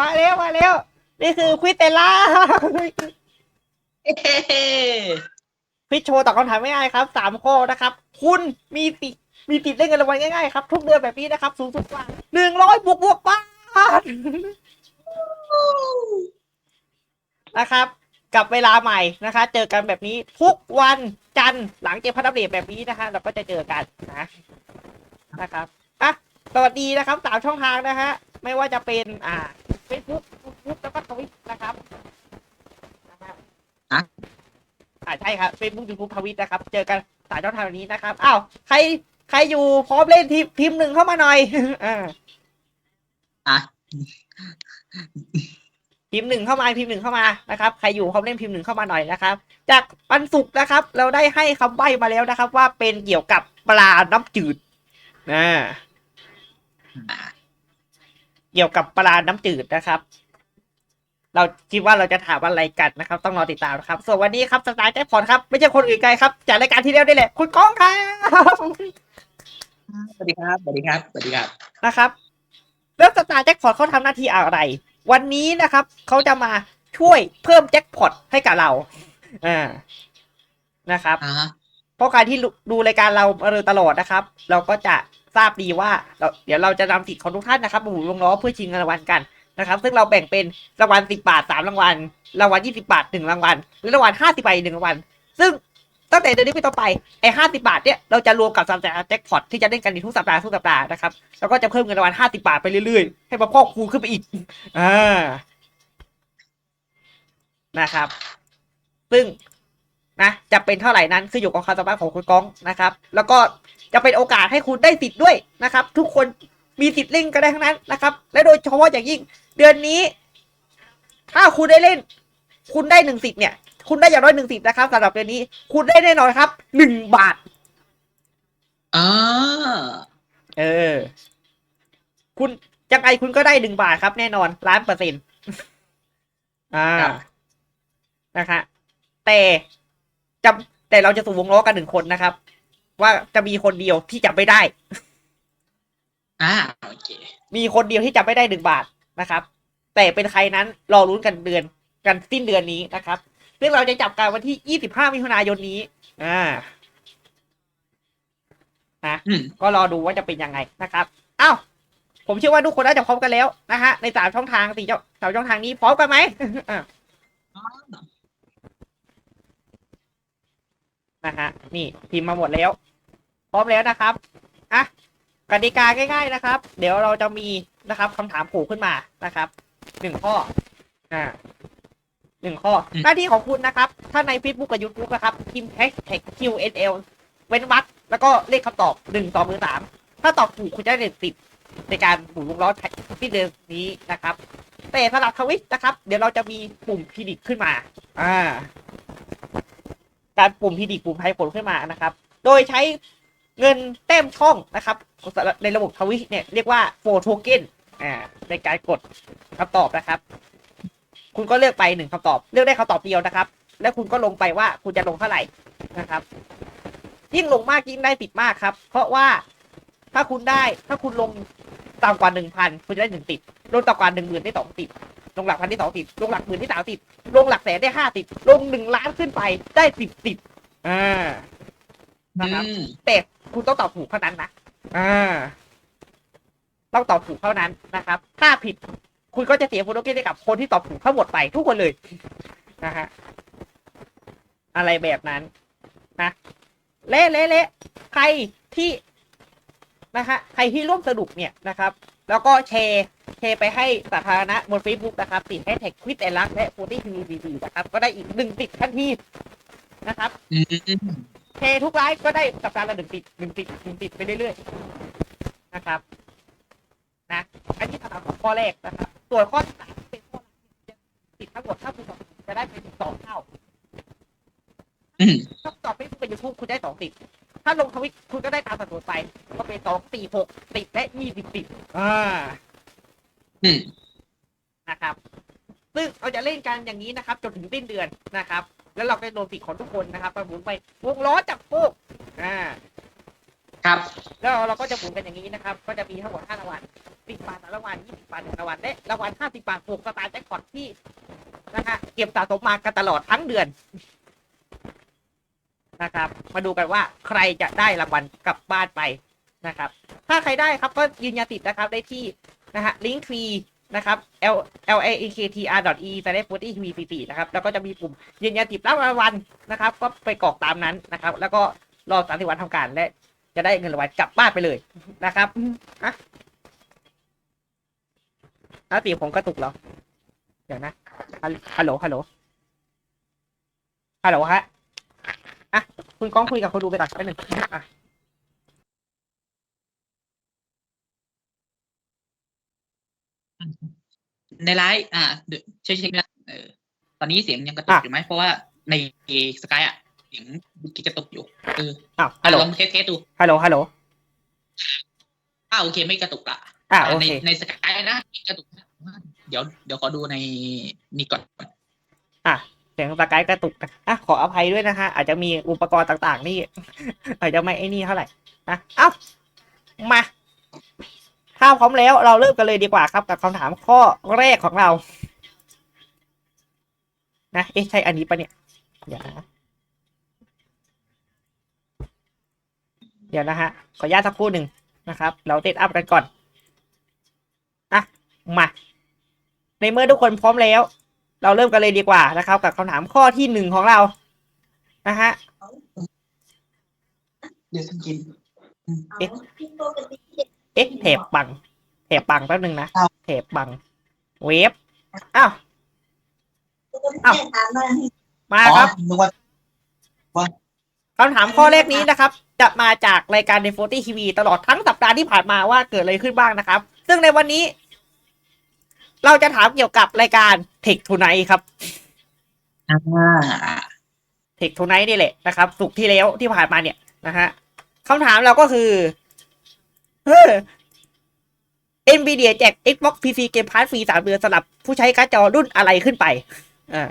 มาแล้วมาแล้ว นี่คือควิสเตล่าควิสโชว์ตอบคำถามง่ายๆครับสามข้อนะครับ คุณมีติดมีติดได้เงินรางวัลง่ายๆครับทุกเดือนแบบนี้นะครับ สูงสุดกว่าหนึ่งร้อยบวกบวกบาทนะครับกับเวลาใหม่นะคะ เจอกันแบบนี้ทุกวันจันทร์หลังเกมพัฒนาเดตแบบนี้นะคะ เราก็จะเจอกันนะนะครับอะสวัสดีนะครับสามช่องทางนะฮะไม่ว่าจะเป็นอ่า เฟซบุ๊กยูทูบแล้วก็ทวิตนะครับนะครับอะอ่าใช่ครับเฟซบุ๊กยูทูบทวิตนะครับ เจอกันสามช่องทางนี้นะครับอ้าวใครใครอยู่พร้อมเล่นทีมทีมหนึ่งเข้ามาหน่อย อ่าอะ พิมพ์หนึ่งเข้ามาพิมพ์หนึ่งเข้ามานะครับใครอยู่พร้อมเล่นพิมพ์หนึ่งเข้ามาหน่อยนะครับ จากปันสุกร์นะครับ เราได้ให้คำใบ้มาแล้วนะครับ ว่าเป็นเกี่ยวกับปลาน้ำจืดนะ เกี่ยวกับปลาน้ำจืดนะครับ เราคิดว่าเราจะถามอะไรกันนะครับ ต้องรอติดตามนะครับ ส่วนวันนี้ครับสไตล์แจ็คพอตครับไม่ใช่คนอื่นไกลครับจากรายการที่แล้วนี่แหละ คุณก้องครับสวัสดีครับสวัสดีครับสวัสดีครับนะครับแล้วสตาร์แจ็คพอตเขาทำหน้าที่อะไร วันนี้นะครับเขาจะมาช่วยเพิ่มแจ็คพอตให้กับเราอ่านะครับอ่าฮะเพราะการที่ดูรายการเรามาโดยตลอดนะครับ เราก็จะ ทราบดีว่าเราเดี๋ยวเราจะนำสิทธิ์ของทุกท่านนะครับมาหมุนวงล้อเพื่อชิงเงินรางวัลกันนะครับ ซึ่งเราแบ่งเป็นรางวัลสิบบาทสามรางวัลรางวัลยี่สิบาทหนึ่งรางวัลและรางวัลห้าสิบใบหนึ่งรางวัลซึ่งตั้งแต่เดือนนี้เป็นต้นไปไอ้ห้าสิบาทเนี่ยเราจะรวมกับสัปดาห์แจ็คพอตที่จะเล่นกันในทุกสัปดาห์ทุกสัปดาห์นะครับแล้วก็จะเพิ่มเงินรางวัลห้าสิบาทไปเรื่อยๆ ให้มาพอกคูณขึ้นไปอีกอ่านะครับ ซึ่งนะจะเป็นเท่าไหร่นั้นขึ้นอยู่กับความสามารถของคุณก้องนะครับ แล้วก็ จะเป็นโอกาสให้คุณได้สิทธิ์ด้วยนะครับ ทุกคนมีสิทธิ์เล่นก็ได้ทั้งนั้นนะครับ และโดยเฉพาะอย่างยิ่ง เดือนนี้ ถ้าคุณได้เล่น คุณได้หนึ่งสิทธิ์เนี่ย คุณได้อย่างน้อยหนึ่งสิทธิ์นะครับสำหรับเดือนนี้ คุณได้แน่นอนครับหนึ่งบาทอ่าเออ คุณยังไงคุณก็ได้หนึ่งบาทครับ แน่นอนล้านเปอร์เซ็นต์อ่าครับนะคะแต่จะแต่เราจะสู่วงล้อกันหนึ่งคนนะครับ ว่าจะมีคนเดียวที่จับไม่ได้ อ่าโอเค มีคนเดียวที่จับไม่ได้หนึ่งบาทนะครับ แต่เป็นใครนั้นรอรุ้นกันเดือนกันสิ้นเดือนนี้นะครับซึ่งเราจะจับกันวันที่ยี่สิบห้ามิถุนายนนี้ อ่านะอืม ก็รอดูว่าจะเป็นยังไงนะครับอ้าวผมเชื่อว่าทุกคนน่าจะพร้อมกันแล้วนะฮะในสามช่องทางสี่สามช่องทางนี้พร้อมกันไหม อะ นะฮะนี่พิมพ์มาหมดแล้ว พร้อมแล้วนะครับอะกติกาง่ายๆนะครับ เดี๋ยวเราจะมีนะครับคำถามผูกขึ้นมานะครับหนึ่งข้ออ่าหนึ่งข้ออืมหน้าที่ของคุณนะครับ ถ้าใน Facebook กับ YouTube นะครับพิมพ์ hashtag QNL เว้นวรรคแล้วก็เลขคำตอบหนึ่งสองหรือสามถ้าตอบถูกคุณจะได้สิทธิ์ในการหมุนวงล้อที่เดือนนี้นะครับ แต่สำหรับทวิตนะครับ เดี๋ยวเราจะมีปุ่มพิดิกขึ้นมา อ่า การปุ่มพิดิกปุ่มไทยผลขึ้นมานะครับ โดยใช้เงินแต้มช่องนะครับ ในระบบทวิเนี่ยเรียกว่าโฟโทเก้นอ่าในการกดคำตอบนะครับ คุณก็เลือกไปหนึ่งคำตอบ เลือกได้คำตอบเดียวนะครับ แล้วคุณก็ลงไปว่าคุณจะลงเท่าไหร่นะครับ ยิ่งลงมากยิ่งได้ติดมากครับ เพราะว่าถ้าคุณได้ถ้าคุณลงต่ำกว่าหนึ่งพันคุณจะได้หนึ่งติดลงต่ำกว่าหนึ่งหมื่นได้สองติด ลงหลักพันที่สองติดลงหลักหมื่นที่สามติดลงหลักแสนได้ห้าติดลงหนึ่งล้านขึ้นไปได้สิบติดอ่านะครับอืมแต่คุณต้องตอบถูกเท่านั้นนะอ่า ต้องตอบถูกเท่านั้นนะครับ ถ้าผิด คุณก็จะเสียโฟโตเกนให้กับคนที่ตอบถูกทั้งหมดไปทุกคนเลยนะฮะอะไรแบบนั้นนะเละเละเละใครที่นะฮะใครที่ร่วมสนุกเนี่ยนะครับ แล้วก็แชร์แชร์ ไปให้สาธารณะบน Facebook นะครับ ติดแฮชแท็กควิดแอนลักและโฟตี้ทีวีนะครับ ก็ได้อีกหนึ่งติดทันทีนะครับเททุกไลฟ์ก็ได้สัปดาห์ละหนึ่งติดหนึ่งติดหนึ่งติดไปเรื่อยๆนะครับ นะ อันนี้สำหรับข้อแรกนะครับ ส่วนข้อที่สามเป็นข้อติดทั้งหมดถ้าคุณตอบจะได้เป็นสองเท่าถ้าตอบไม่ถูกเป็นยูทูบคุณได้สองติด ถ้าลงทวิตคุณก็ได้ตามสัดส่วนไป ก็เป็นสองสี่หกติดและยี่สิบติดอ่า นะครับ ซึ่งเราจะเล่นกันอย่างนี้นะครับ จนถึงสิ้นเดือนนะครับ แล้วเราก็โดนสิทธิ์ของทุกคนนะครับไปหมุนไปวงล้อจับโป๊กอ่า ครับ แล้วเราก็จะหมุนกันอย่างนี้นะครับ ก็จะมีทั้งหมด5รางวัล10บาทสามรางวัล20บาทหนึ่งรางวัลและรางวัล50บาท6สตาร์แจ็คพอตที่นะฮะเก็บสะสมมากันตลอดทั้งเดือนนะครับ มาดูกันว่าใครจะได้รางวัลกลับบ้านไปนะครับ ถ้าใครได้ครับก็ยืนยันติดนะครับได้ที่ นะฮะลิงก์ฟรีนะครับ l l a k t r e s l a s h 4 t v 4นะครับ แล้วก็จะมีปุ่มยืนยันติดรับรางวัลนะครับ ก็ไปกรอกตามนั้นนะครับ แล้วก็รอสามสิบวันทำการและจะได้เงินรางวัลกลับบ้านไปเลยนะครับอะแล้วตีผมกระตุกเหรอ เดี๋ยวนะฮัลฮัลโหล ฮัลโหล ฮัลโหลฮะ อะ คุณก้องคุยกับคนดูไปก่อนแป๊บหนึ่งอะ ในไลฟ์อ่าเดี๋ยวช่วยเช็คนะเออตอนนี้เสียงยังกระตุกอะอยู่ไหมเพราะว่าในสกายอะเสียงกิกระตุกอยู่เอออ้าวอะฮัลโหลลองเทสเทสดูฮัลโหลฮัลโหลอ่าโอเคไม่กระตุกละอะโอในเคในสกายนะกระตุกนะเดี๋ยวเดี๋ยวขอดูในนี่ก่อนอะเสียงสกายกระตุกนะอะขออภัยด้วยนะฮะอาจจะมีอุปกรณ์ต่าง ๆ นี่อาจจะไม่ไอ้นี่เท่าไหร่นะเอ้ามา ถ้าพร้อมแล้วเราเริ่มกันเลยดีกว่าครับ กับคำถามข้อแรกของเรา นะเอ๊ะใช่อันนี้ปะเนี่ยเดี๋ยวนะเดี๋ยวนะฮะขออนุญาตสักครู่หนึ่งนะครับ เราเซตอัพกันก่อนอะมาในเมื่อทุกคนพร้อมแล้ว เราเริ่มกันเลยดีกว่านะครับ กับคำถามข้อที่หนึ่งของเรา นะฮะเดี๋ยวฉันกินเอ๊ะ เอ๊ะแถบบังแถบบังแป๊บนึงนะแถบบัง เวฟอ้าวอ้าวมาอ๋อครับนึกว่าคำถามข้อแรกนี้นะครับ จะมาจากรายการในโฟตี้ทีวีตลอดทั้งสัปดาห์ที่ผ่านมาว่าเกิดอะไรขึ้นบ้างนะครับ ซึ่งในวันนี้ เราจะถามเกี่ยวกับรายการ Tech Tonight ครับอ่า Tech Tonight นี่แหละนะครับ สุกร์ที่แล้วที่ผ่านมาเนี่ยนะฮะคำถามเราก็คือ เฮ้อ NVIDIA แจก Xbox PC Game Pass ฟรีสามเดือนสำหรับผู้ใช้การ์ดจอรุ่นอะไรขึ้นไป อ่า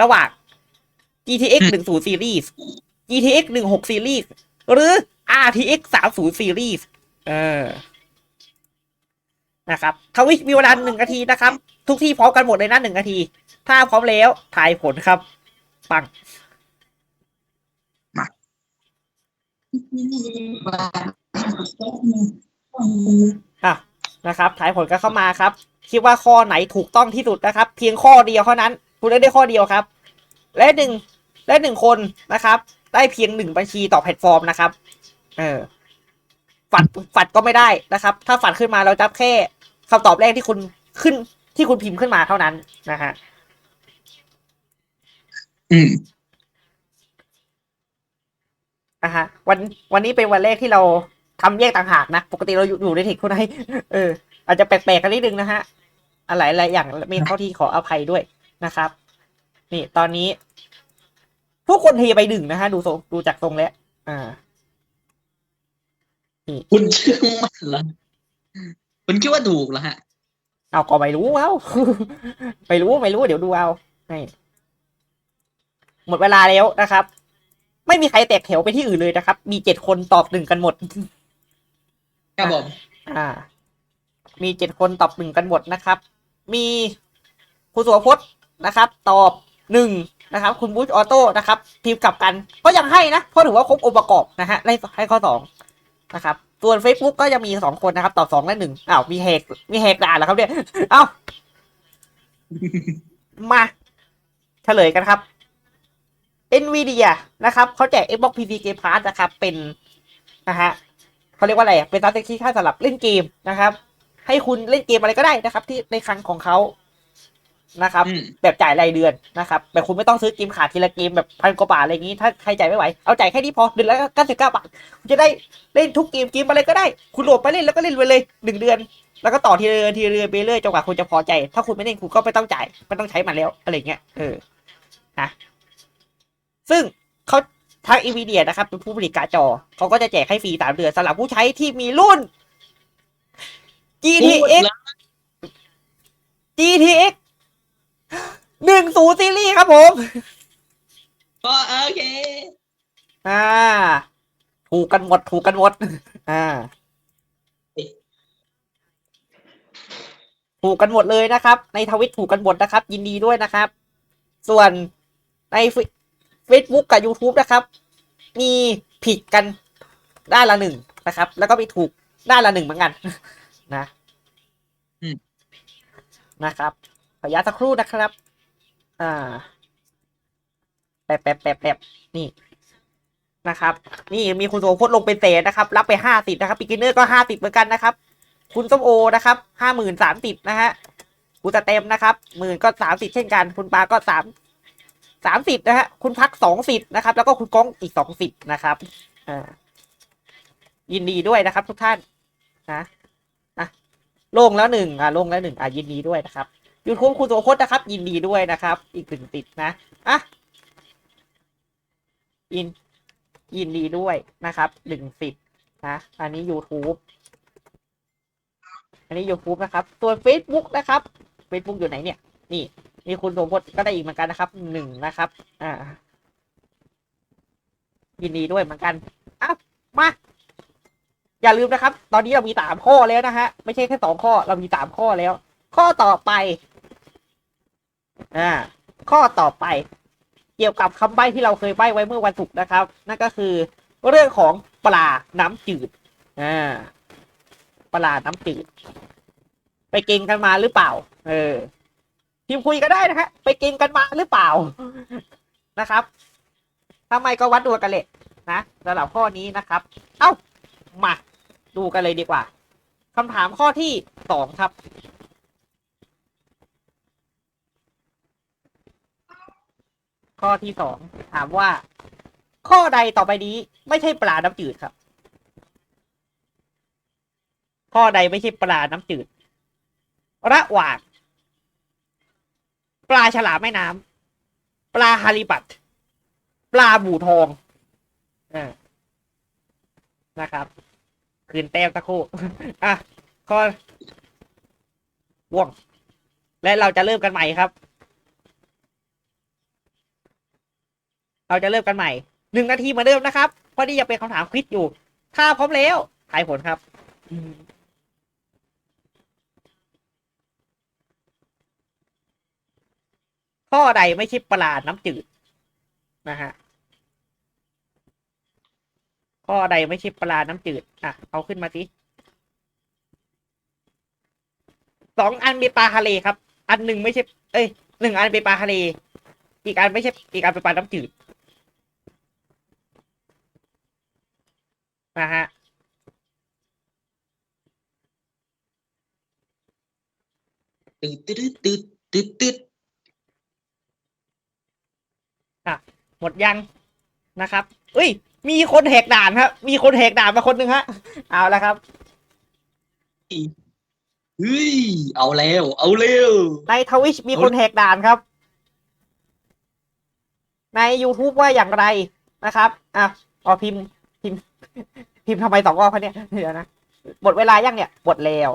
ระหว่าง GTX 10 Series GTX 16 Series หรือ RTX 30 Series เออ นะครับทวิชมีเวลาหนึ่งนาทีนะครับ ทุกที่พร้อมกันหมดเลยนะหนึ่งนาที ถ้าพร้อมแล้วถ่ายผลครับ ปัง อะนะครับถ่ายผลกันเข้ามาครับ คิดว่าข้อไหนถูกต้องที่สุดนะครับ เพียงข้อเดียวเท่านั้นคุณเลือกได้ข้อเดียวครับ และหนึ่งและหนึ่งคนนะครับ ได้เพียงหนึ่งบัญชีต่อแพลตฟอร์มนะครับ เออฝัดฝัดก็ไม่ได้นะครับ ถ้าฝัดขึ้นมาเราจะแค่คำตอบแรกที่คุณขึ้นที่คุณพิมพ์ขึ้นมาเท่านั้นนะฮะอืมอะฮะ วันวันนี้เป็นวันแรกที่เรา ทำแยกต่างหากนะ ปกติเราอยู่อยู่ในเทคคนไหนเออ อาจจะแปลกๆกันนิดนึงนะฮะ อะไรหลายอย่างมีข้อที่ขออภัยด้วยนะครับ นี่ตอนนี้ ทุกคนเทไปดึงนะฮะ ดูทรงดูจากทรงแล้ว อ่าคุณเชื่อมันเหรอคุณคิดว่าถูกเหรอฮะ เอาก็ไม่รู้เอาไม่รู้ไม่รู้ เดี๋ยวดูเอาให้หมดเวลาแล้วนะครับ ไม่มีใครแตกแถวไปที่อื่นเลยนะครับ มีเจ็ดคนตอบหนึ่งกันหมด ครับผม อ่า มีเจ็ดคนตอบหนึ่งกันหมดนะครับ มีคุณสุวพจน์นะครับ ตอบหนึ่งนะครับ คุณบูชออโต้นะครับพิมพ์กลับกันก็ยังให้นะเพราะถือว่าครบองค์ประกอบนะฮะให้ให้ข้อสองนะครับส่วน Facebook ก็จะมีสองคนนะครับ ตอบสองและหนึ่งอ้าวมีแหกมีแหกด่าแล้วครับเนี่ยเอ้ามาเฉลยกันครับ NVIDIA นะครับเขาแจก Xbox PC Game Pass นะครับ เป็นนะฮะ เขาเรียกว่าอะไรอะเป็นซับสคริปชั่นสำหรับเล่นเกมนะครับ ให้คุณเล่นเกมอะไรก็ได้นะครับ ที่ในคลังของเขานะครับอืมแบบจ่ายรายเดือนนะครับแบบคุณไม่ต้องซื้อเกมขาดทีละเกมแบบพันกว่าบาทอะไรอย่างนี้ ถ้าใครจ่ายไม่ไหวเอาจ่ายแค่นี้พอเดือนละเก้าสิบเก้าบาทคุณจะได้เล่นทุกเกมเกมอะไรก็ได้ คุณโหลดไปเล่นแล้วก็เล่นไปเลยหนึ่งเดือน แล้วก็ต่อทีละเดือนทีละเดือนไปเรื่อยจนกว่าคุณจะพอใจ ถ้าคุณไม่เล่นคุณก็ไม่ต้องจ่ายไม่ต้องใช้มันแล้วอะไรเงี้ยเออนะซึ่งเขา ทาง NVIDIA นะครับเป็นผู้ผลิตการ์ดจอเขาก็จะแจกให้ฟรีสามเดือนสำหรับผู้ใช้ที่มีรุ่น GTX GTX หนึ่งศูนย์ซีรีส์ครับผม ก็โอเค อ่า ถูกกันหมด ถูกกันหมด อ่า ถูกกันหมดเลยนะครับ ในทวิตถูกกันหมดนะครับ ยินดีด้วยนะครับ ส่วนใน เฟซบุ๊กกับ YouTube นะครับ มีผิดกันด้านละหนึ่งนะครับ แล้วก็มีถูกด้านละหนึ่งเหมือนกัน นะอืมนะครับขออนุญาตสักครู่นะครับ อ่าแป๊บแป๊บแป๊บแป๊บนี่นะครับ นี่มีคุณโสพจน์ลงเป็นเศษนะครับ รับไปห้าสิบนะครับปิกินเนอร์ก็ห้าสิบเหมือนกันนะครับ คุณส้มโอนะครับห้าหมื่นสามสิบนะฮะคุณตะเต็มนะครับหมื่นก็สามสิบเช่นกัน คุณปาก็สาม สามสิบนะฮะคุณพักสองสิบนะครับ แล้วก็คุณก้องอีกสองสิบนะครับอ่ายินดีด้วยนะครับ ทุกท่านนะอะลงแล้วหนึ่งอะลงแล้วหนึ่งอะยินดีด้วยนะครับยูทูบคุณโสพจน์นะครับ ยินดีด้วยนะครับ อีกหนึ่งติดนะอะยินยินดีด้วยนะครับหนึ่งสิบนะอันนี้ YouTube อันนี้ YouTube นะครับ ส่วน Facebook นะครับ Facebook อยู่ไหนเนี่ย นี่ มีคุณสมพศก็ได้อีกเหมือนกันนะครับหนึ่งนะครับ อ่า ยินดีด้วยเหมือนกันอะมา อย่าลืมนะครับ ตอนนี้เรามีสามข้อแล้วนะฮะ ไม่ใช่แค่สองข้อ เรามีสามข้อแล้ว ข้อต่อไป อ่า ข้อต่อไป เกี่ยวกับคำใบ้ที่เราเคยใบ้ไว้เมื่อวันศุกร์นะครับ นั่นก็คือ เรื่องของปลาน้ำจืด อ่า ปลาน้ำจืด ไปเก่งกันมาหรือเปล่า เออ พิมพ์คุยก็ได้นะฮะไปก่งกันมาหรือเปล่านะครับทำไมก็วัดดวงกันเลยนะสำหรับข้อนี้นะครับ เอ้ามาดูกันเลยดีกว่าคำถามข้อที่สองครับ ข้อที่สองถามว่า ข้อใดต่อไปนี้ไม่ใช่ปลาน้ำจืดครับ ข้อใดไม่ใช่ปลาน้ำจืด ระหว่าง ปลาฉลามแม่น้ำปลาฮาริบัตปลาบู่ทองอนะครับ คืนแต้มสักครู่อะข้อว่วง และเราจะเริ่มกันใหม่ครับ เราจะเริ่มกันใหม่หนึ่งนาทีเหมือนเดิมนะครับ เพราะนี่ยังเป็นคำถามควิดอยู่ ถ้าพร้อมแล้วทายผลครับ ข้อใดไม่ใช่ปลาน้ำจืดนะฮะข้อใดไม่ใช่ปลาน้ำจืดอะเอาขึ้นมาสิสองอันเป็นปลาทะเลครับ อันหนึ่งไม่ใช่ เอ้ยหนึ่งอันเป็นปลาทะเล อีกอันไม่ใช่ อีกอันเป็นปลาน้ำจืดนะฮะตืดตืดตืดตืดตืด หมดยังนะครับเอ้ย มีคนแหกด่านครับ มีคนแหกด่านมาคนหนึ่งฮะ เอาละครับเฮ้ยเอาแล้ว เอาเร็วในทวิชมีคนแหกด่านครับ ใน YouTube ว่าอย่างไรนะครับอะอ๋อพิมพ์พิมพ์ พิมพ์ทำไมสองรอบคะเนี่ยเดี๋ยวนะหมดเวลายังเนี่ยหมดแล้ว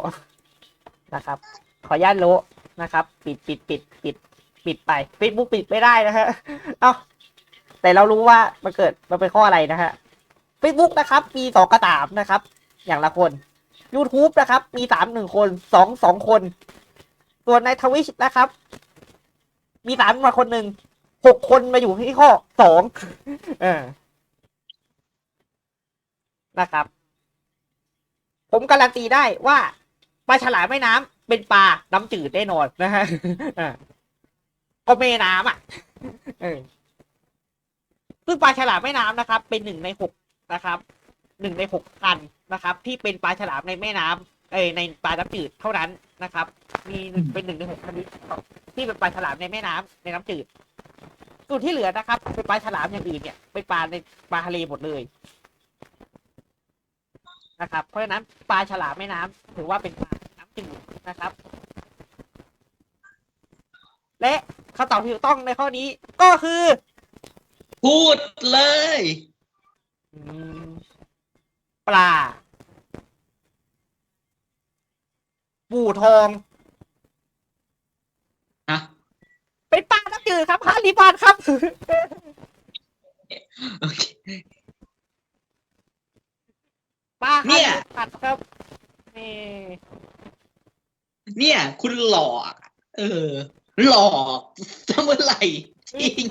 นะครับ ขออนุญาตโละนะครับ ปิดปิดปิดปิด ปิดไป Facebook ปิดไม่ได้นะฮะ เอ้าแต่เรารู้ว่ามันเกิดมันเป็นข้ออะไรนะฮะ Facebook นะครับ มีสองกระตามนะครับ อย่างละคน YouTube นะครับ มีสามหนึ่งคนสองสองคน ส่วนในทวิชนะครับ มีสามมาคนหนึ่งหกคนมาอยู่ที่ข้อสองเออนะครับ ผมการันตีได้ว่าปลาฉลามแม่น้ำเป็นปลาน้ำจืดแน่นอนนะฮะ อ่าก็แม่น้ำอะเออซึ่งปลาฉลามแม่น้ำนะครับ เป็นหนึ่งในหกนะครับหนึ่งในหกพันนะครับ ที่เป็นปลาฉลามในแม่น้ำเอ้ยในปลาน้ำจืดเท่านั้นนะครับ มีหนึ่งเป็นหนึ่งในหกชนิดที่เป็นปลาฉลามในแม่น้ำในน้ำจืดส่วนที่เหลือนะครับ เป็นปลาฉลามอย่างอื่นเนี่ยเป็นปลาในปลาทะเลหมดเลยนะครับ เพราะฉะนั้นปลาฉลามแม่น้ำถือว่าเป็นปลาน้ำจืดนะครับ และคำตอบที่ถูกต้องในข้อนี้ ก็คือพูดเลย อืมปลา ปูทอง ฮะ เป็นปลาน้ำจืดครับฮาริบาตครับ โอเคป้าเนี่ยผัดครับนี่เนี่ย คุณหลอกเออ หลอกทำเมื่อไหร่จริง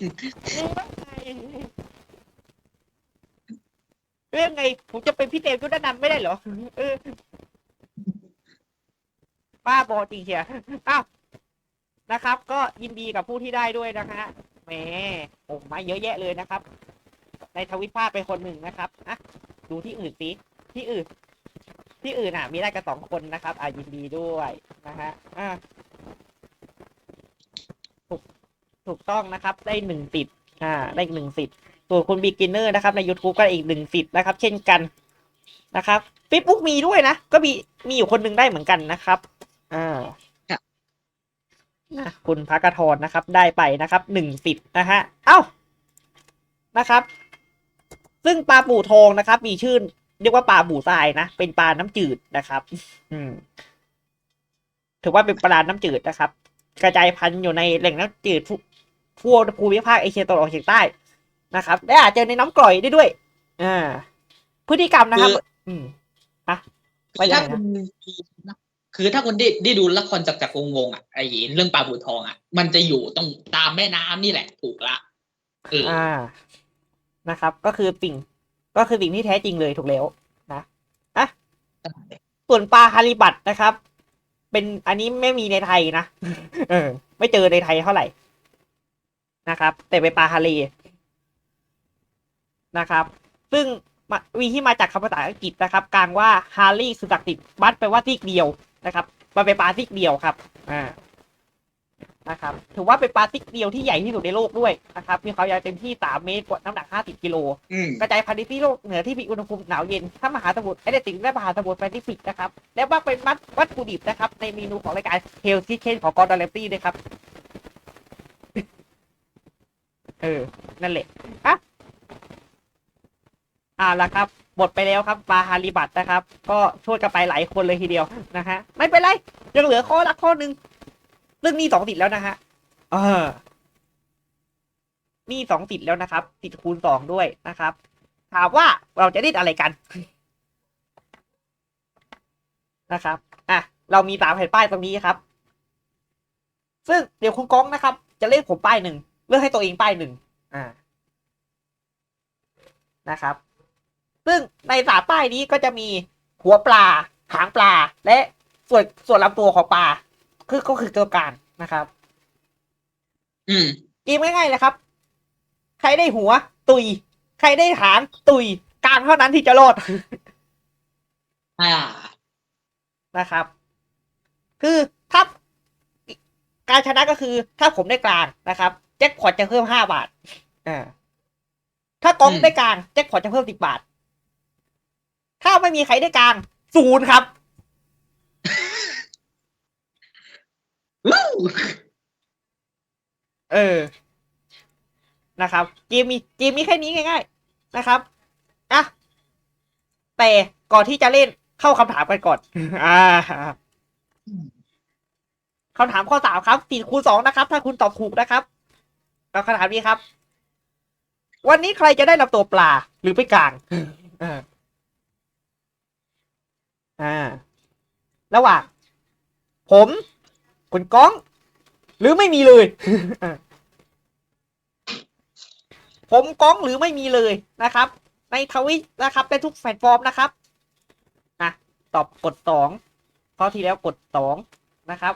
เรื่องไง ผมจะเป็นพี่เตมยุทธนันท์ไม่ได้เหรอเออป้าบอจริงเชียอ้าวนะครับ ก็ยินดีกับผู้ที่ได้ด้วยนะฮะแหมผมมาเยอะแยะเลยนะครับ ในทวิตพลาดไปคนหนึ่งนะครับอะดูที่อื่นสิที่อื่น ที่อื่นอะ มีได้กันสองคนนะครับ อะยินดีด้วยนะฮะอะถูก ถูกต้องนะครับ ได้หนึ่งสิทธิ์อ่า ได้อีกหนึ่งสิทธิ์ส่วนคุณบิ๊กินเนอร์นะครับใน YouTube ก็อีกหนึ่งสิทธิ์นะครับ เช่นกันนะครับฟิบุ๊กมีด้วยนะ ก็มีมีอยู่คนหนึ่งได้เหมือนกันนะครับอ่าครับนะคุณพักทรนะครับ ได้ไปนะครับหนึ่งสิทธิ์นะฮะเอ้านะครับ ซึ่งปลาบู่ทองนะครับ มีชื่อเรียกว่าปลาบู่ทรายนะ เป็นปลาน้ำจืดนะครับ อืม ถือว่าเป็นปลาน้ำจืดนะครับ กระจายพันธุ์อยู่ในแหล่งน้ำจืด ทุทั่วภูมิภาคเอเชียตะวันออกเฉียงใต้นะครับและอาจเจอในน้ำกร่อยได้ด้วยอ่าพฤติกรรมนะครับ อืมอะๆไปยังไงถ้านะคุณคือถ้าคุณได้ได้ดูละครจากจากวงวงศ์อะไอ้เรื่องปลาบูทองอะ มันจะอยู่ตรงตามแม่น้ำนี่แหละถูกละเอออ่านะครับ ก็คือสิ่งก็คือสิ่งที่แท้จริงเลยถูกแล้วนะอะส่วนปลาฮาริบัตนะครับ เป็นอันนี้ไม่มีในไทยนะเออ ไม่เจอในไทยเท่าไหร่ นะครับ แต่เป็นปลาฮาเลนะครับ ซึ่งมาวีที่มาจากคำภาษาอังกฤษนะครับ กลางว่าฮารีคือศักดิ์สิทธิ์บัตแปลว่าซีกเดียวนะครับมันเป็นปลาซีกเดียวครับ อ่านะครับ ถือว่าเป็นปลาซิกเดียวที่ใหญ่ที่สุดในโลกด้วยนะครับ มีความยาวเต็มที่ 3 เมตรกว่าน้ำหนัก 50 กิโลอืมกระจายพันธุ์ในที่โลกเหนือที่มีอุณหภูมิหนาวเย็นทั้งมหาสมุทรแอตแลนติกและมหาสมุทรแปซิฟิกนะครับ และว่าเป็นมัดวัตถุดิบนะครับ ในเมนูของรายการเฮลซี่เคนของกอร์ดอนเลตี้ด้วยครับ เออ นั่นแหละอะอ่าละครับ หมดไปแล้วครับปาฮาริบัตนะครับ ก็ช่วยกันไปหลายคนเลยทีเดียวนะฮะ ไม่เป็นไร ยังเหลือข้อละข้อหนึ่งซึ่องนี่สองติดแล้วนะฮะ เออนี่สองติดแล้วนะครับ ติดคูณสองด้วยนะครับ ถามว่าเราจะเล่นอะไรกันนะครับ อะ เรามีสามแผ่นป้ายตรงนี้ครับ ซึ่งเดี๋ยวคุณก้องนะครับ จะเล่นผมป้ายหนึ่ง เลือกให้ตัวเองป้ายหนึ่งอ่านะครับ ซึ่งในสามป้ายนี้ก็จะมีหัวปลา หางปลา และส่วนส่วนลำตัวของปลา คือก็คือตัวกลางนะครับ อืมเกมง่ายๆเลยครับ ใครได้หัว ตุย ใครได้หางตุยกลางเท่านั้นที่จะรอดอ่านะครับ คือถ้าการชนะก็คือถ้าผมได้กลางนะครับ แจ็คพอตจะเพิ่มห้าบาทอ่าถ้ากองอืมได้กลางแจ็คพอตจะเพิ่มสิบบาท ถ้าไม่มีใครได้กลางศูนย์ครับวู้เออ นะครับ เกมมีเกมมีแค่นี้ง่าย ๆ นะครับอะแต่ก่อนที่จะเล่นเข้าคำถามกันก่อน อ่าคำถามข้อสามครับสี่คูณสองนะครับ ถ้าคุณตอบถูกนะครับ เอาคำถามนี้ครับ วันนี้ใครจะได้รับตัวปลาหรือไปกลางอ่าอ่า ระหว่างผมคุณก้อง หรือไม่มีเลย ผมก้องหรือไม่มีเลยนะครับ ในทวิตนะครับในทุกแพลตฟอร์มนะครับอะตอบกดสองข้อที่แล้วกดสองนะครับ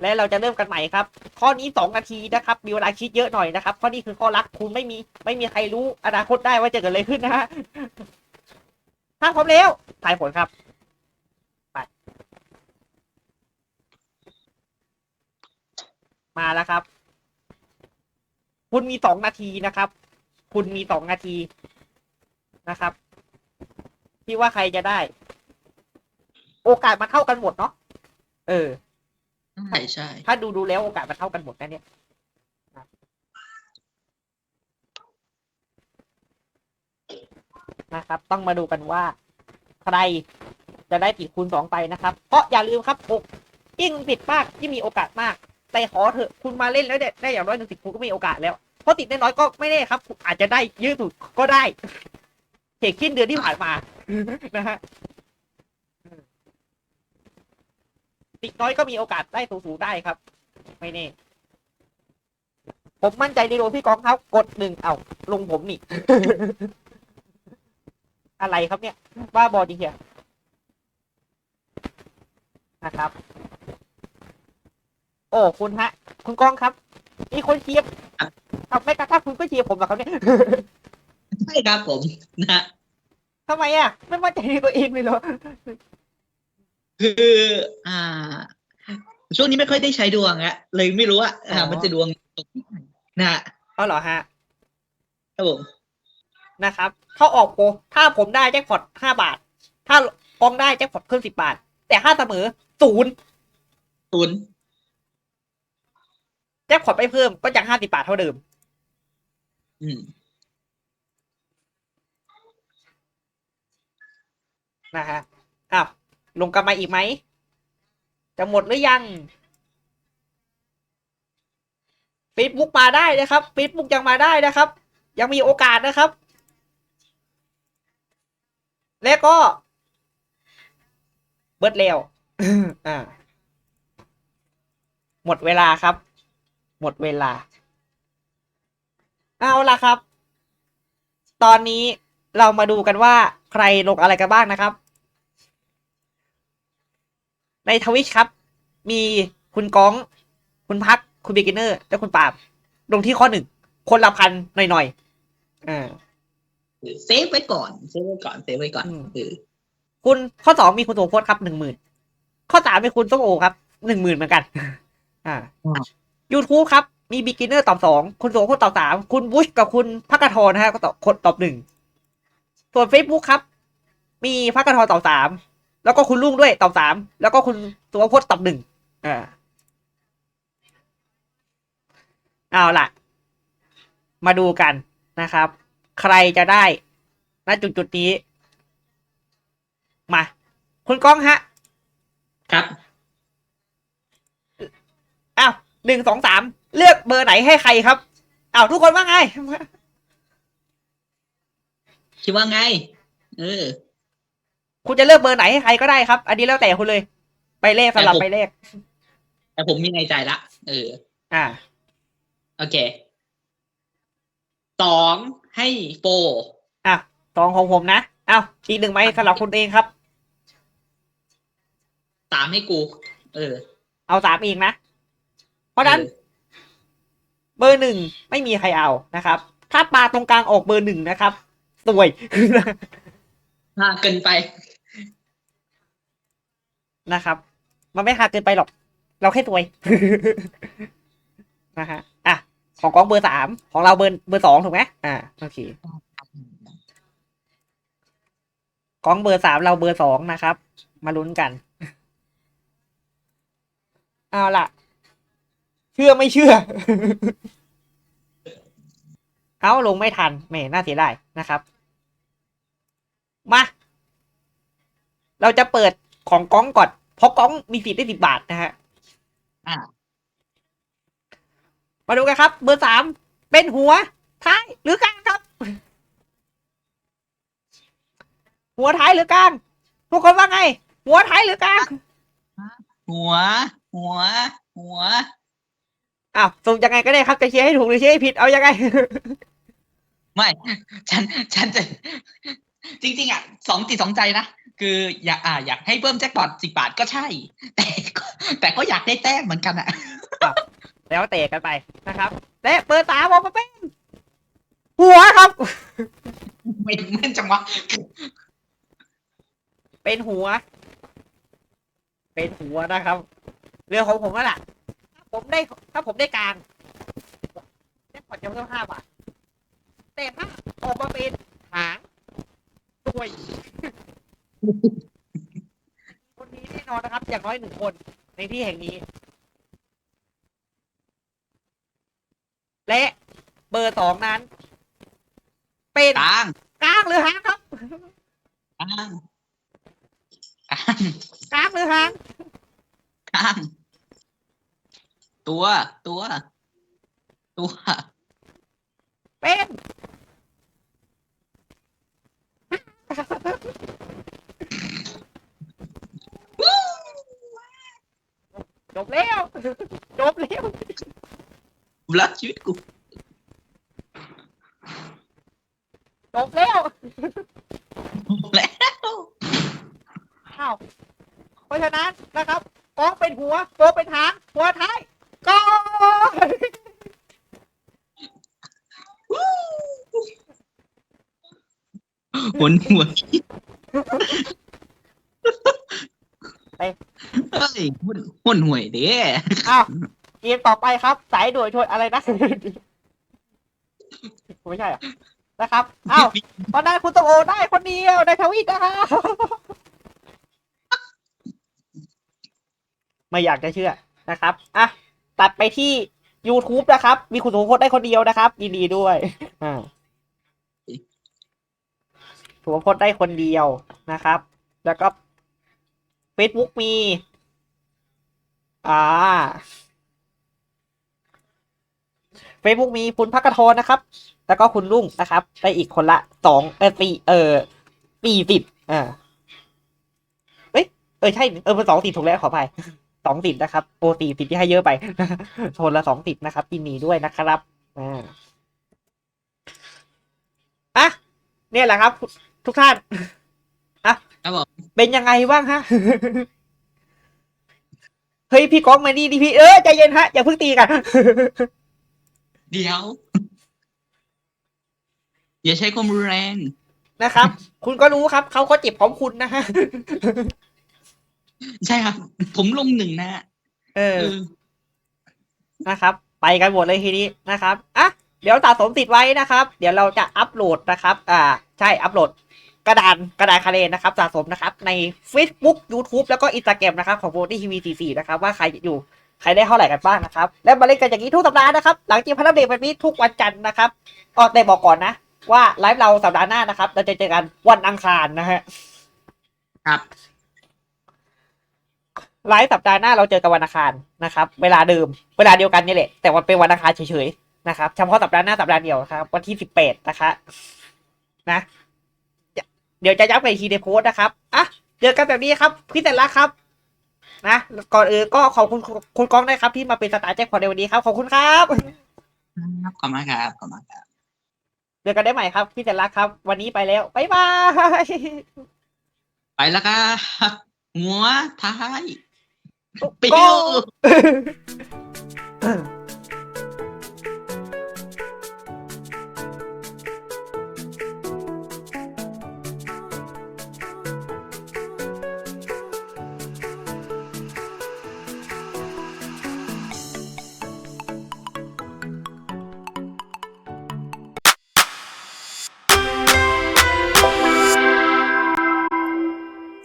และเราจะเริ่มกันใหม่ครับ ข้อนี้สองนาทีนะครับ มีเวลาคิดเยอะหน่อยนะครับ ข้อนี้คือข้อรักคุณไม่มีไม่มีใครรู้อนาคตได้ว่าจะเกิดอะไรขึ้นนะฮะถ้าพร้อมแล้วถ่ายผลครับไปมาแล้วครับ คุณมีสองนาทีนะครับ คุณมีสองนาทีนะครับที่ว่าใครจะได้ โอกาสมาเท่ากันหมดเนาะเออ ใช่ใช่ถ้าดูดูแล้วโอกาสมันเท่ากันหมดนะเนี่ยนะครับ ต้องมาดูกันว่า ใครจะได้ติดคูณสองไปนะครับ เพราะอย่าลืมครับอกยิ่งติดมากยิ่งมีโอกาสมาก แต่ขอเถอะคุณมาเล่นแล้วเนี่ยได้อย่างน้อยหนึ่งสิบคุณก็มีโอกาสแล้วเพราะติดน้อยๆก็ไม่แน่ครับคุณอาจจะได้เยอะสุดก็ได้เหตุขึ้นเดือนที่ผ่านมานะฮะ ติดน้อยก็มีโอกาสได้สูงๆได้ครับ ไม่แน่ผมมั่นใจในโดพี่กองครับกดหนึ่งเอาลงผมนี่ อะไรครับเนี่ยบ้าบอจริงเหียนะครับ โอ้คุณฮะ คุณกองครับมีคนเชียร์เอาไม่กระทั่งคุณก็เชียร์ผมเหรอครับเนี่ยใช่ครับผมนะฮะทำไมอะ ไม่มั่นใจในตัวเองเลยเหรอ คืออ่า ช่วงนี้ไม่ค่อยได้ใช้ดวงอะเลยไม่รู้ว่าอ่าอ๋อมันจะดวงตกนะฮะเอาเหรอฮะ ครับผมนะครับถ้าออกโปรถ้าผมได้แจ็คพอตห้าบาท ถ้ากองได้แจ็คพอตเพิ่มสิบาท แต่ถ้าเสมอศูนย์ศูนย์แจ็คพอตไม่เพิ่มก็ยังห้าสิบาทเท่าเดิม อืม นะฮะ อ้าว ลงกันมาอีกไหม จะหมดหรือยัง Facebook มาได้นะครับ Facebook ยังมาได้นะครับ ยังมีโอกาสนะครับ และก็ เบิดแล้วอ่าหมดเวลาครับ หมดเวลา เอาล่ะครับ ตอนนี้เรามาดูกันว่าใครลงอะไรกันบ้างนะครับ ในทวิชครับ มีคุณก้อง คุณพักคุณเบกินเนอร์และคุณปาบลงที่ข้อหนึ่งคนละพันหน่อยๆอ่าเซฟไว้ก่อนเซฟไว้ก่อนเซฟไว้ก่อนอืมเออคุณข้อสองมีคุณโสมพจน์ครับหนึ่งหมื่นข้อสามมีคุณส้มโอครับหนึ่งหมื่นเหมือนกัน อ่า YouTube ครับ มีบิ๊กินเนอร์ตอบสองคุณโสมพจน์ตอบสามคุณบุชกับคุณพักกะทรนะฮะก็ตอบคนตอบหนึ่งส่วน Facebook ครับ มีพักกะทรตอบสาม แล้วก็คุณลุงด้วยตอบสามแล้วก็คุณสุภพจน์ตอบหนึ่งอ่าเอาล่ะ มาดูกันนะครับ ใครจะได้ณจุดจุดๆนี้ มา คุณก้องฮะ ครับอ้าวหนึ่งสองสามเลือกเบอร์ไหนให้ใครครับอ้าวทุกคนว่าไง คิดว่าไง เออ คุณจะเลือกเบอร์ไหนให้ใครก็ได้ครับ อันนี้แล้วแต่คุณเลย ไปเลขสลับแต่ผมไปเลข แต่ผมมีในใจละ เออ อ่า โอเค สองให้โฟอะสองของผมนะอ้าวอีกหนึ่งไหมสำหรับคุณเองครับ สามให้กู เออ เอาสามอีกนะ เพราะฉะนั้นออเบอร์หนึ่งไม่มีใครเอานะครับ ถ้าปลาตรงกลางออกเบอร์หนึ่งนะครับสวยห่างเกินไป นะครับ มันไม่หาเกินไปหรอก เราแค่สวยนะฮะอะของกองเบอร์สามของเราเบอร์เบอร์สองถูกไหมอ่าโอเคกองเบอร์สามเราเบอร์สองนะครับ มาลุ้นกัน เอาล่ะ เชื่อไม่เชื่อ เอาลงไม่ทันแหม่น่าเสียดายนะครับ มา เราจะเปิด ของก้องก่อน เพราะก้องมีสิทธิ์ได้สิบบาทนะฮะอ่ามาดูกันครับ เบอร์สามเป็นหัว ท้ายหรือกลางครับ หัวท้ายหรือกลางทุกคนว่าไง หัวท้ายหรือกลางหัว หัว หัวอ้าวสุ่มยังไงก็ได้ครับจะเชียร์ให้ถูกหรือเชียร์ให้ผิดเอายังไง ไม่ ฉัน ฉันจะ จริง ๆ อะ สองจิตสองใจนะ คืออยากอ่าอยากให้เพิ่มแจ็คพอตสิบาทก็ใช่ แต่ก็แต่ก็อยากได้แต้มเหมือนกันอะแล้วเตะกันไปนะครับและเบอร์สามออกมาเป็นหัวครับ ไม่แม่นจังวะเป็นหัว เป็นหัวนะครับ เรื่องของผมก็แหละถ้าผมได้ถ้าผมได้กลางแจ็คพอตจะเพิ่มห้าบาทแต่ถ้าออกมาเป็นหางตัวย คนนี้แน่นอนนะครับ อย่างน้อยหนึ่งคนในที่แห่งนี้ และเบอร์สองนั้น เป็นกลางกลางหรือหางครับกลางกลางกลางหรือหางกลาง ตัว ตัว ตัว เป็น จบแล้ว จบแล้วรักชีวิตกูจบแล้วแล้ว อ้าวเพราะฉะนั้นนะครับกองเป็นหัวโกเป็นหางหัวท้ายกองหนหัว เฮ้ยหุ่นหุ่นห่วยเด้อ้าวเกมต่อไปครับ สายด่วนชนอะไรนะ ไม่ใช่เหรอนะครับอ้าวตอนนั้นคุณตองโอได้คนเดียวในทวิตนะครับไม่อยากจะเชื่อนะครับอะตัดไปที่ YouTube นะครับ มีคุณสุพจน์ได้คนเดียวนะครับยินดีด้วยอ่าสุพจน์ได้คนเดียวนะครับ แล้วก็ Facebook มี อ่า Facebook มีคุณพักกระทรนะครับ แล้วก็คุณลุงนะครับ ได้อีกคนละสองเออสี่เออสี่สิบอ่าเอ้ยเออใช่เออเป็นสองสิบถูกแล้วขออภัยสองสิบนะครับโปรตีสิบที่ให้เยอะไปโทนละสองสิบนะครับยินดีด้วยนะครับอ่าอะเนี่ยแหละครับ ทุกท่านอะครับผม เป็นยังไงบ้างฮะ เฮ้ยพี่ก้องมานี่ดิพี่เออใจเย็นฮะอย่าเพิ่งตีกัน เดี๋ยว อย่าใช้ความรุนแรงนะครับ คุณก็รู้ครับ เขาก็เจ็บพร้อมคุณนะฮะ ใช่ครับ ผมลงหนึ่งนะเอเออ อ นะครับ ไปกันหมดเลยทีนี้นะครับ อะ เดี๋ยวสะสมติดไว้นะครับ เดี๋ยวเราจะอัปโหลดนะครับ อ่า ใช่ อัปโหลด กระดานกระดานคาเลนนะครับสะสมนะครับใน Facebook YouTube แล้วก็ Instagram นะครับของโบตี้ทีวีซีนะครับว่าใครอยู่ใครได้เท่าไหร่กันบ้างนะครับ และมาเล่นกันอย่างนี้ทุกสัปดาห์นะครับ หลังจากพัฒนาเดทแบบนี้ทุกวันจันทร์นะครับก็ได้บอกก่อนนะ ว่าไลฟ์เราสัปดาห์หน้านะครับ เราจะเจอกันวันอังคารนะฮะครับไลฟ์สัปดาห์หน้าเราเจอกันวันอังคารนะครับ เวลาเดิม เวลาเดียวกันนี่แหละ แต่วันเป็นวันอังคารเฉยๆนะครับเฉพาะสัปดาห์หน้าสัปดาห์เดียวนะครับ วันที่สิบแปดนะคะ นะเดี๋ยวจะย้ำกันอีกทีในโพสต์นะครับอะเจอกันแบบนี้ครับพี่แต่ละครับนะก่อนอื่นก็ขอบคุณคุณก้องนะครับ ที่มาเป็นสตาร์แจ็คพอตในวันนี้ครับขอบคุณครับขอบคุณมากครับขอบคุณมากครับเจอกันได้ใหม่ครับ พี่แต่ละครับ วันนี้ไปแล้วบ๊ายบายไปแล้วครับหัวท้ายโอ้ปิ้โก้ว